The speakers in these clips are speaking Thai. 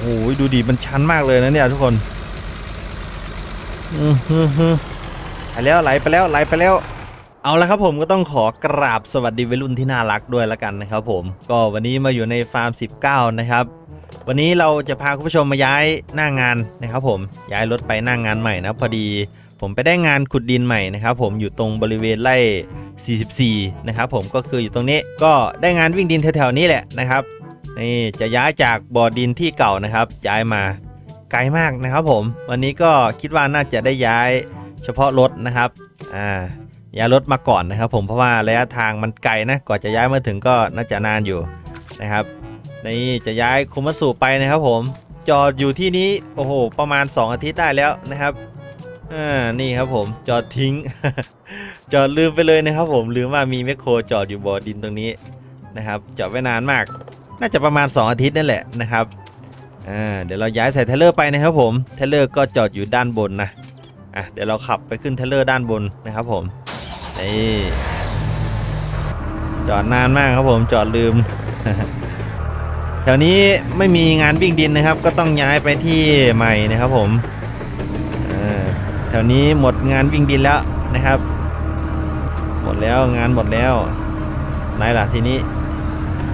โอ้ยดูดิมันชันมากเลยนะเนี่ยทุกคนอือฮึฮึไปแล้วไหลไปแล้วไหลไปแล้ว เอาละครับผมก็ต้องขอกราบสวัสดีวัยรุ่นที่น่ารักด้วยละกันนะครับผม ก็วันนี้มาอยู่ในฟาร์ม 19 นะครับ วันนี้เราจะพาคุณผู้ชมมาย้ายหน้างานนะครับผม ย้ายรถไปหน้างานใหม่นะพอดีผมไปได้งานขุดดินใหม่นะครับผมอยู่ตรงบริเวณไร่44 นะครับผมก็คืออยู่ตรงนี้ก็ได้งานวิ่งดินแถวๆนี้แหละนะครับ นี่จะย้ายจากบ่อดินที่เก่านะครับ ย้ายมาไกลมากนะครับผม วันนี้ก็คิดว่าน่าจะได้ย้ายเฉพาะรถนะครับอ่าย้ายรถมาก่อนนะครับ ผมเพราะว่าระยะทางมันไกลนะก่อนจะย้ายมาถึงก็น่าจะนานอยู่นะครับนี่จะย้ายคุมัสุไปนะครับผมจอดอยู่ที่นี้โอ้โหประมาณ 2 อาทิตย์ได้แล้วนะครับอ่านี่ครับผมจอดทิ้ง จอดลืมไปเลยนะครับ ผมลืมว่ามีแมคโครจอดอยู่บ่อดินตรงนี้นะครับจอดไว้นานมาก น่าจะประมาณ 2 อาทิตย์นั่นแหละนะครับอ่าเดี๋ยวเราย้ายใส่เทเลอร์ไปนะครับผมเทเลอร์ก็จอดอยู่ด้านบนนะอะเดี๋ยวเราขับไปขึ้นเทเลอร์ด้านบนนะครับผมนี่จอดนานมากครับผมจอดลืม แถวนี้ไม่มีงานวิ่งดินนะครับ ก็ต้องย้ายไปที่ใหม่นะครับผมอ่าแถวนี้หมดงานวิ่งดินแล้วนะครับ หมดแล้วงานหมดแล้วไหนล่ะทีนี้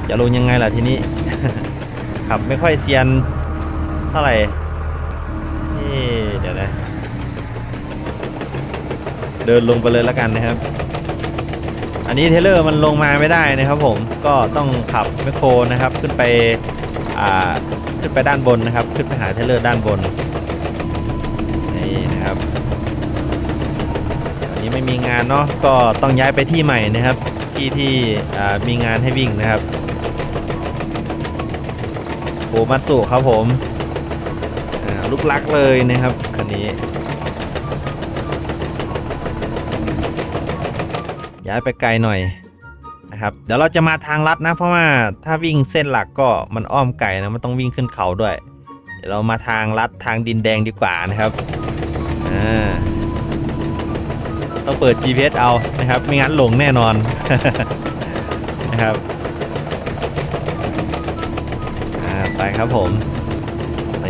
จะลงยังไงล่ะทีนี้ขับไม่ค่อยเซียนเท่าไหร่นี่เดี๋ยวนะเดินลงไปเลยแล้วกันนะครับ อันนี้เทเลอร์มันลงมาไม่ได้นะครับผมก็ต้องขับแมคโครนะครับ ขึ้นไปอ่าขึ้นไปด้านบนนะครับ ขึ้นไปหาเทเลอร์ด้านบนนี่นะครับอันนี้ไม่มีงานเนาะก็ต้องย้ายไปที่ใหม่นะครับ ที่ที่มีงานให้วิ่งนะครับโคมัตสุครับผมลูกลักเลยนะครับคันนี้ย้ายไปไกลหน่อยนะครับ เดี๋ยวเราจะมาทางลัดนะ เพราะว่าถ้าวิ่งเส้นหลักก็มันอ้อมไก่นะมันต้องวิ่งขึ้นเขาด้วย เดี๋ยวเรามาทางลัดทางดินแดงดีกว่านะครับอ่า ต้องเปิด GPS เอานะครับ ไม่งั้นหลงแน่นอนนะครับไปครับผม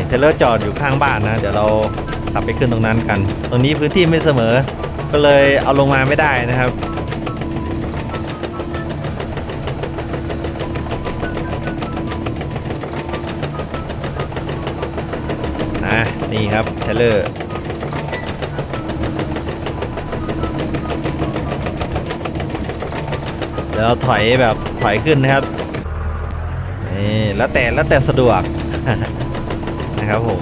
เทเลอร์จอดอยู่ข้างบ้านนะ เดี๋ยวเราขับไปขึ้นตรงนั้นกัน ตรงนี้พื้นที่ไม่เสมอ ก็เลยเอาลงมาไม่ได้นะครับนี่ครับเทเลอร์ เดี๋ยวเราถอยแบบถอยขึ้นนะครับนี่แล้วแต่แล้วแต่สะดวกนะครับผม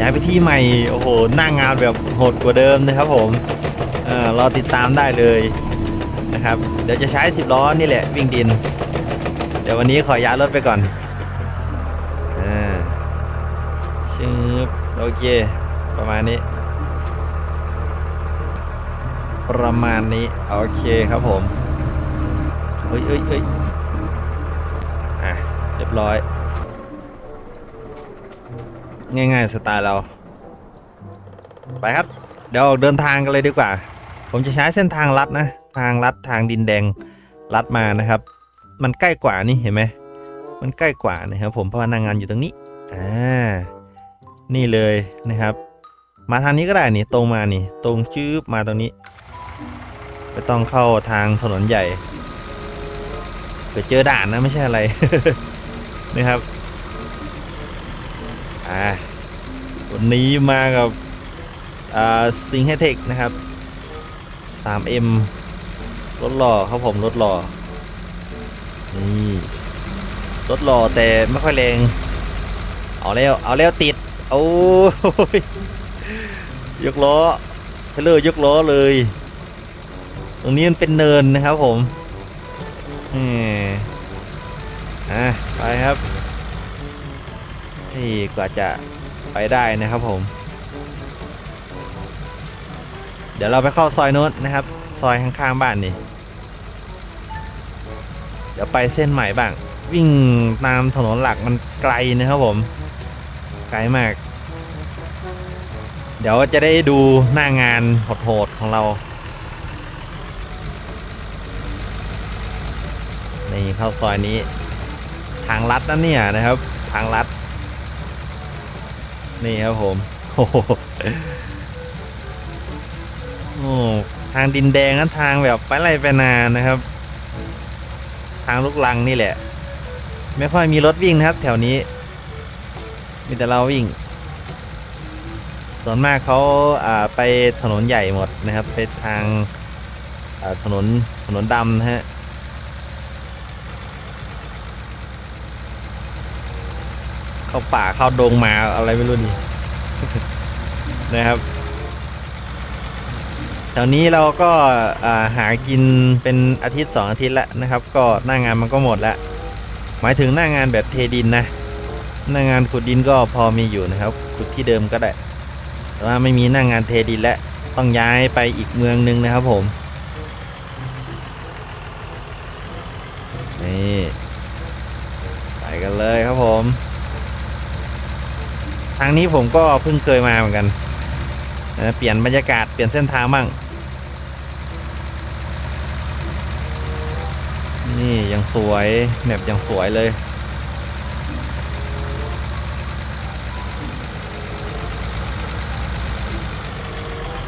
ย้ายไปที่ใหม่โอ้โหหน้างงานแบบโหดกว่าเดิมนะครับผมเออรอติดตามได้เลยนะครับเดี๋ยวจะใช้10ล้อนี่แหละวิ่งดิน เดี๋ยววันนี้ขอย้ายรถไปก่อนอ่าชึบโอเค ประมาณนี้ ประมาณนี้โอเคครับผมเฮ้ยเฮ้ยเฮ้ยอะเรียบร้อย ง่ายๆสไตล์เรา ไปครับ เดี๋ยวออกเดินทางกันเลยดีกว่า ผมจะใช้เส้นทางลัดนะ ทางลัดทางดินแดงลัดมานะครับ มันใกล้กว่านี่เห็นไหมมันใกล้กว่านะครับผมเพราะว่านางงานอยู่ตรงนี้อ่านี่เลยนะครับ มาทางนี้ก็ได้นี่ตรงมานี่ ตรงชืบมาตรงนี้ ไม่ต้องเข้าทางถนนใหญ่เดี๋ยวเจอด่านนะไม่ใช่อะไร นะครับ อ่า วันนี้มากับ อ่าซิงเฮเทคนะครับ 3M รถหล่อครับผมรถหล่อ นี่รถหล่อแต่ไม่ค่อยแรง เอาแล้ว เอาแล้วติด โอ้ยยกล้อ เทเลอร์ยกล้อเลย ตรงนี้มันเป็นเนินนะครับผมแหมอะไปครับนี่กว่าจะไปได้นะครับผม เดี๋ยวเราไปเข้าซอยโน้นนะครับ ซอยข้างๆบ้านนี่ เดี๋ยวไปเส้นใหม่บ้าง วิ่งตามถนนหลักมันไกลนะครับผม ไกลมาก เดี๋ยวจะได้ดูหน้างานโหดๆของเรา นี่เข้าซอยนี้ ทางลัดนั่นเนี่ยนะครับ ทางลัด นี่ครับผมโอ้โหทางดินแดงนั้นทางแบบไปไรไปนานนะครับ ทางลูกลังนี่แหละ ไม่ค่อยมีรถวิ่งนะครับ แถวนี้ มีแต่เราวิ่ง ส่วนมากเขาาไปถนนใหญ่หมดนะครับ ไปทางาถนนถนนดำนะฮะ เข้าป่าเข้าดงมาอะไรไม่รู้นี่นะครับแถวนี้เราก็าหากินเป็นอาทิตย์สองอาทิตย์แล้วนะครับ ก็หน้างานมันก็หมดแล้วหมายถึงหน้างานแบบเทดินนะ หน้างานขุดดินก็พอมีอยู่นะครับขุดที่เดิมก็ได้ แต่ว่าไม่มีหน้างานเทดินแล้วต้องย้ายไปอีกเมืองหนึงนะครับผมนี่ไปกันเลยครับผม ทางนี้ผมก็เพิ่งเคยมาเหมือนกัน เปลี่ยนบรรยากาศเปลี่ยนเส้นทางบ้าง นี่ยังสวยแมปยังสวยเลย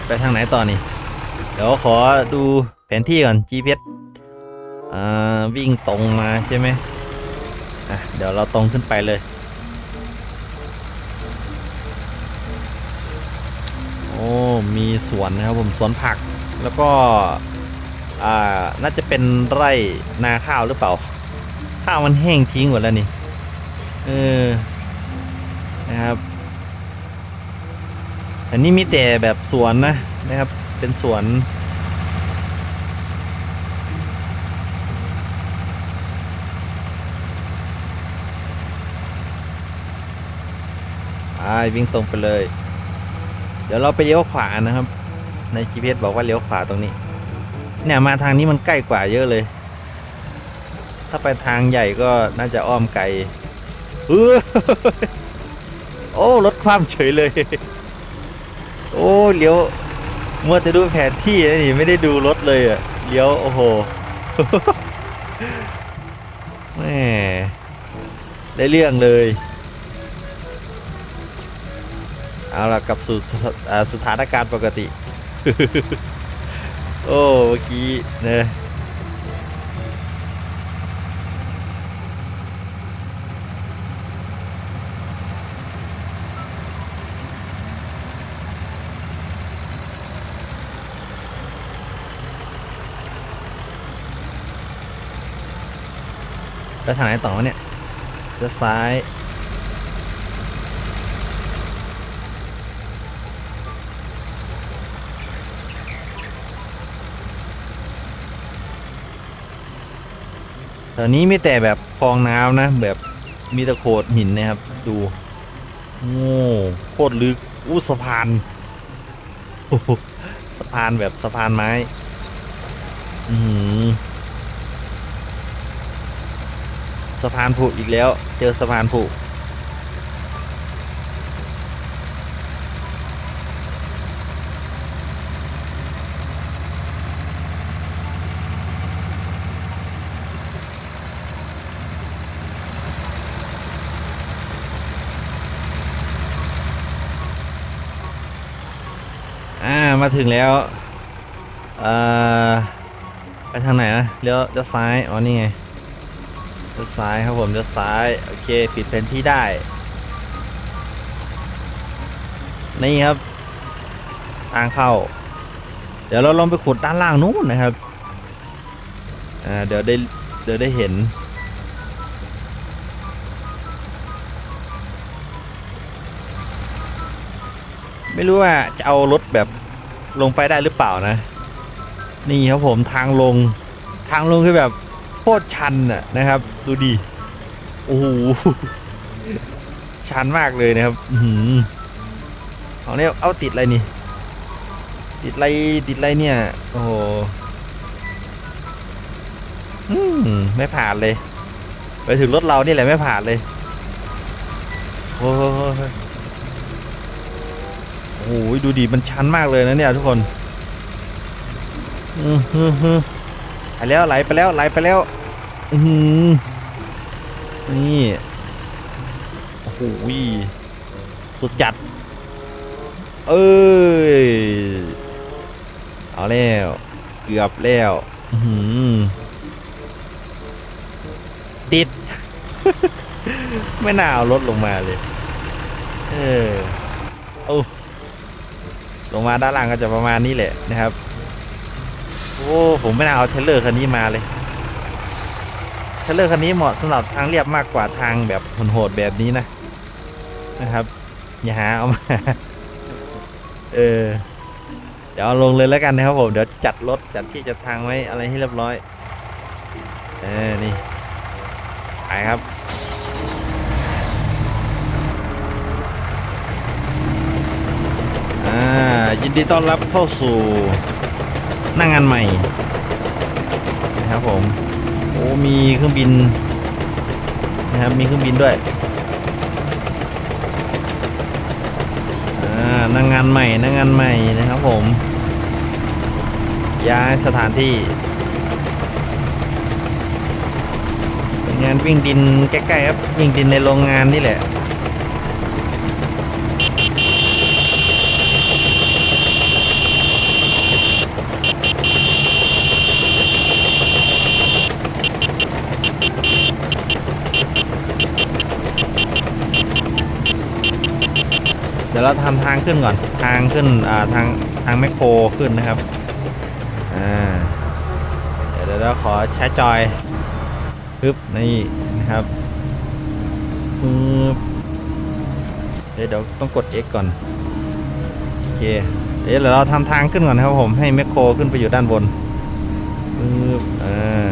ไปทางไหนต่อนี่ เดี๋ยวขอดูแผนที่ก่อน GPS อ่าวิ่งตรงมาใช่ไหมอะเดี๋ยวเราตรงขึ้นไปเลย โอ้ มีสวนนะครับผมสวนผัก แล้วก็น่าจะเป็นไร่นาข้าวหรือเปล่า ข้าวมันแห้งทิ้งหมดแล้วนี่เออนะครับ อันนี้มีแต่แบบสวนนะนะครับ เป็นสวนไปวิ่งตรงไปเลย เดี๋ยวเราไปเลี้ยวขวานะครับ ใน GPS บอกว่าเลี้ยวขวาตรงนี้ เนี่ยมาทางนี้มันใกล้กว่าเยอะเลย ถ้าไปทางใหญ่ก็น่าจะอ้อมไกลเออโอ้รถความเฉยเลย โอ้เลี้ยวเมัวแต่ดูแผนที่นะนี่ไม่ได้ดูรถเลยอะเลี้ยวโอ้โหแม่ได้เรื่องเลย เอาล่ะกลับสู่สถาสถานการณ์ปกติ โอ้เมื่อกี้เนี่ยไปทางไหนต่อเนี่ยจะซ้าย แถวนี้ไม่แต่แบบคลองน้ำนะ แบบมีตะโขดหินนะครับ ดูโอ้โคตรลึกอู้สะพานโอ้สะพานแบบสะพานไม้ อืมสะพานผุอีกแล้ว เจอสะพานผุ มาถึงแล้วเอ่อไปทางไหนนะเลี้ยวเลี้ยวซ้าย อ๋อ นี่ไง เลี้ยวซ้ายครับผม เลี้ยวซ้าย โอเค ปิดแผนที่ได้ นี่ครับ ทางเข้า เดี๋ยวเราลองไปขุดด้านล่างนู้นนะครับ อ่า เดี๋ยวได้ เดี๋ยวได้เห็นไม่รู้ว่าจะเอารถแบบ ลงไปได้หรือเปล่านะ นี่ครับผมทางลงทางลงคือแบบโคตรชันอะนะครับ ดูดีโอ้โหชันมากเลยนะครับอือหือเอาเนี่ยเอาติดอะไรนี่ ติดอะไรติดอะไรเนี่ยโอ้โหอืมไม่ผ่านเลย ไปถึงรถเรานี่แหละไม่ผ่านเลยโอ้โห โอ้โหดูดิมันชันมากเลยนะเนี่ยทุกคนอือฮึฮึไปแล้วไหลไปแล้วไหลไปแล้วอือหือนี่โหสุดจัด เอ้ยเอาแล้วเกือบแล้วอือหือติด ไม่น่าเอารถลงมาเลย เออโอ้ ลงมาด้านล่างก็จะประมาณนี้แหละนะครับ โอ้ผมไม่น่าเอาเทรลเลอร์คันนี้มาเลยเทรลเลอร์คันนี้เหมาะสำหรับทางเรียบมากกว่าทางแบบโหดๆแบบนี้นะนะครับ อย่าหาเอามาเออเดี๋ยวเอาลงเลยแล้วกันนะครับผมเดี๋ยวจัดรถจัดที่จัดทางไว้อะไรให้เรียบร้อยเออนี่ไปครับ อ่า ยินดีต้อนรับเข้าสู่หน้างงานใหม่นะครับผมโอ้มีเครื่องบินนะครับมีเครื่องบินด้วยหน้างงานใหม่หน้างงานใหม่นะครับผม ย้ายสถานที่เป็นงานวิ่งดินใกล้ๆครับวิ่งดินในโรงงานนี่แหละ เดี๋ยวเราทำทางขึ้นก่อน ทางขึ้นทางทางแมคโครขึ้นนะครับอ่าเดี๋ยวเราขอใช้จอยปึ๊บนี่นะครับปึ๊บเดี๋ยวต้องกด X ก่อนโอเคเดี๋ยวเราทำทางขึ้นก่อนนะครับผมให้แมคโครขึ้นไปอยู่ด้านบนปึ๊บอ่า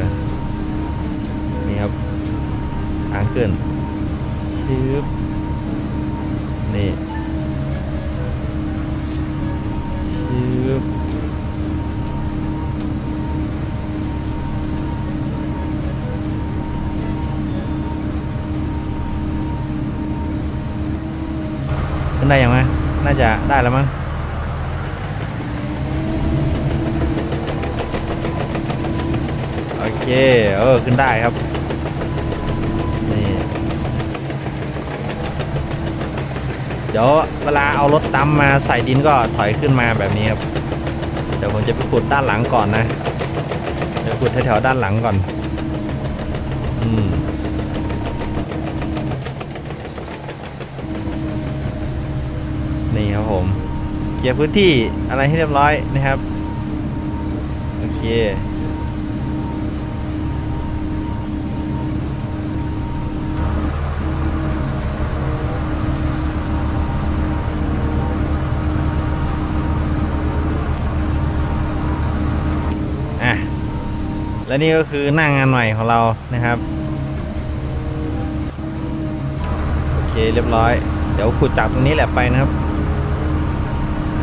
นี่ครับทางขึ้นชึบนี่ ขึ้นได้ยังไงน่าจะได้แล้วมั้งโอเค เออ ขึ้นได้ครับ เดี๋ยวเวลาเอารถดำมาใส่ดินก็ถอยขึ้นมาแบบนี้ครับ เดี๋ยวผมจะไปขุดด้านหลังก่อนนะ เดี๋ยวขุดแถวๆด้านหลังก่อน อืมนี่ครับผม เคลียร์พื้นที่อะไรให้เรียบร้อยนะครับ โอเค และนี่ก็คือหน้างงานใหม่ของเรานะครับ โอเคเรียบร้อย เดี๋ยวขุดจากตรงนี้แหละไปนะครับ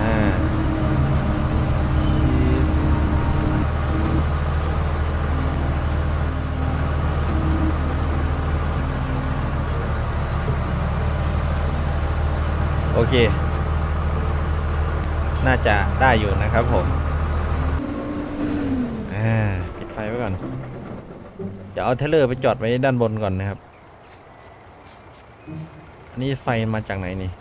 อ่าชิบโอเค น่าจะได้อยู่นะครับผม อ่าปิดไฟไว้ ก่อนเดี๋ยวเอาเทเลอร์ไปจอดไว้ด้านบนก่อนนะครับ อันนี้ไฟมาจากไหนนี่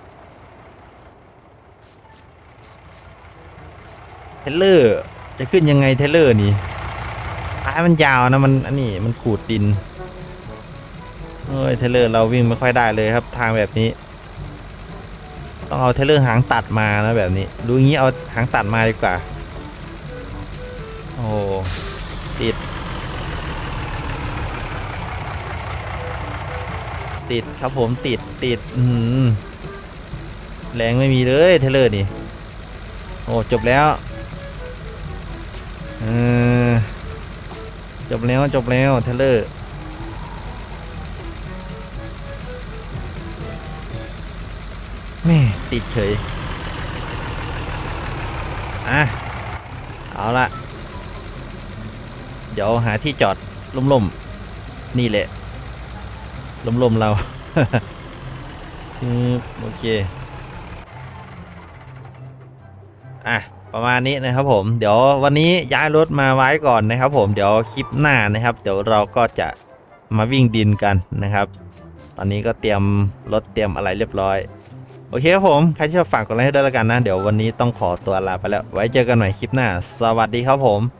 เทเลอร์ จะขึ้นยังไงเทเลอร์นี่ท้ายมันยาวนะมันอันนี้มันขูดดินเอ้ยเทเลอร์เราวิ่งไม่ค่อยได้เลยครับทางแบบนี้ ต้องเอาเทเลอร์หางตัดมานะแบบนี้ ดูงี้เอาหางตัดมาดีกว่า โอ้ ติด ติดครับผมติดติดอืมแรงไม่มีเลยเทเลอร์นี่ โอ้จบแล้วเออจบแล้วจบแล้วเทเลอร์แม่ติดเฉย อะ เอาละ ดี๋ยวหาที่จอดล่มๆ นี่แหละล่มๆเราอืมโอเค อะ ประมาณนี้นะครับผม เดี๋ยววันนี้ย้ายรถมาไว้ก่อนนะครับ ผม เดี๋ยวคลิปหน้านะครับ เดี๋ยวเราก็จะมาวิ่งดินกันนะครับ ตอนนี้ก็เตรียมรถเตรียมอะไรเรียบร้อย โอเคครับผม ใครที่ชอบฝากกดไลค์ให้ด้วยแล้วกันนะ เดี๋ยววันนี้ต้องขอตัวลาไปแล้ว ไว้เจอกันใหม่คลิปหน้า สวัสดีครับผม